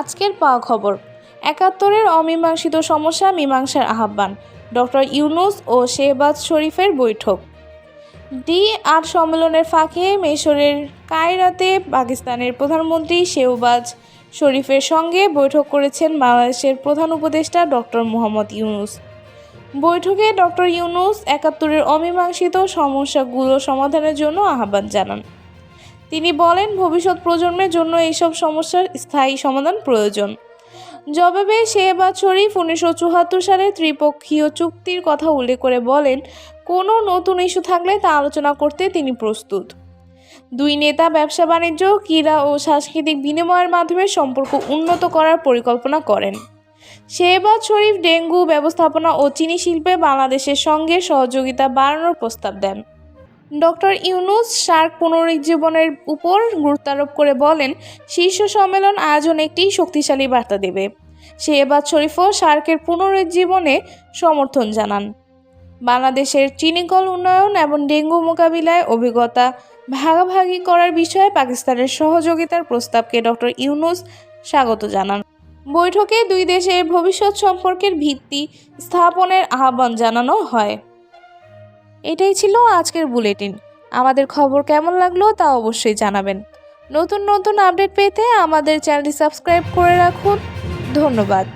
আজকের পাওয়া খবর। একাত্তরের অমীমাংসিত সমস্যা মীমাংসার আহ্বান, ডক্টর ইউনুস ও শেহবাজ শরীফের বৈঠক। ডি আট সম্মেলনের ফাঁকে মেশরের কায়রাতে পাকিস্তানের প্রধানমন্ত্রী শেহবাজ শরীফের সঙ্গে বৈঠক করেছেন বাংলাদেশের প্রধান উপদেষ্টা ডক্টর মোহাম্মদ ইউনুস। বৈঠকে ডক্টর ইউনুস একাত্তরের অমীমাংসিত সমস্যাগুলো সমাধানের জন্য আহ্বান জানান। তিনি বলেন, ভবিষ্যৎ প্রজন্মের জন্য এইসব সমস্যার স্থায়ী সমাধান প্রয়োজন। জবাবে শেহবাজ শরীফ উনিশশো চুয়াত্তর সালে ত্রিপক্ষীয় চুক্তির কথা উল্লেখ করে বলেন, কোনো নতুন ইস্যু থাকলে তা আলোচনা করতে তিনি প্রস্তুত। দুই নেতা ব্যবসা বাণিজ্য, ক্রীড়া ও সাংস্কৃতিক বিনিময়ের মাধ্যমে সম্পর্ক উন্নত করার পরিকল্পনা করেন। শেহবাজ শরীফ ডেঙ্গু ব্যবস্থাপনা ও চিনি শিল্পে বাংলাদেশের সঙ্গে সহযোগিতা বাড়ানোর প্রস্তাব দেন। ডক্টর ইউনুস সার্ক পুনরুজ্জীবনের উপর গুরুত্বারোপ করে বলেন, শীর্ষ সম্মেলন আয়োজন একটি শক্তিশালী বার্তা দেবে। শেহবাজ শরীফও সার্কের পুনরুজ্জীবনে সমর্থন জানান। বাংলাদেশের চিনিকল উন্নয়ন এবং ডেঙ্গু মোকাবিলায় অভিজ্ঞতা ভাগাভাগি করার বিষয়ে পাকিস্তানের সহযোগিতার প্রস্তাবকে ডক্টর ইউনুস স্বাগত জানান। বৈঠকে দুই দেশের ভবিষ্যৎ সম্পর্কের ভিত্তি স্থাপনের আহ্বান জানানো হয়। এটাই ছিল আজকের বুলেটিন। আমাদের খবর কেমন লাগল তা অবশ্যই জানাবেন। নতুন নতুন আপডেট পেতে আমাদের চ্যানেলটি সাবস্ক্রাইব করে রাখুন। ধন্যবাদ।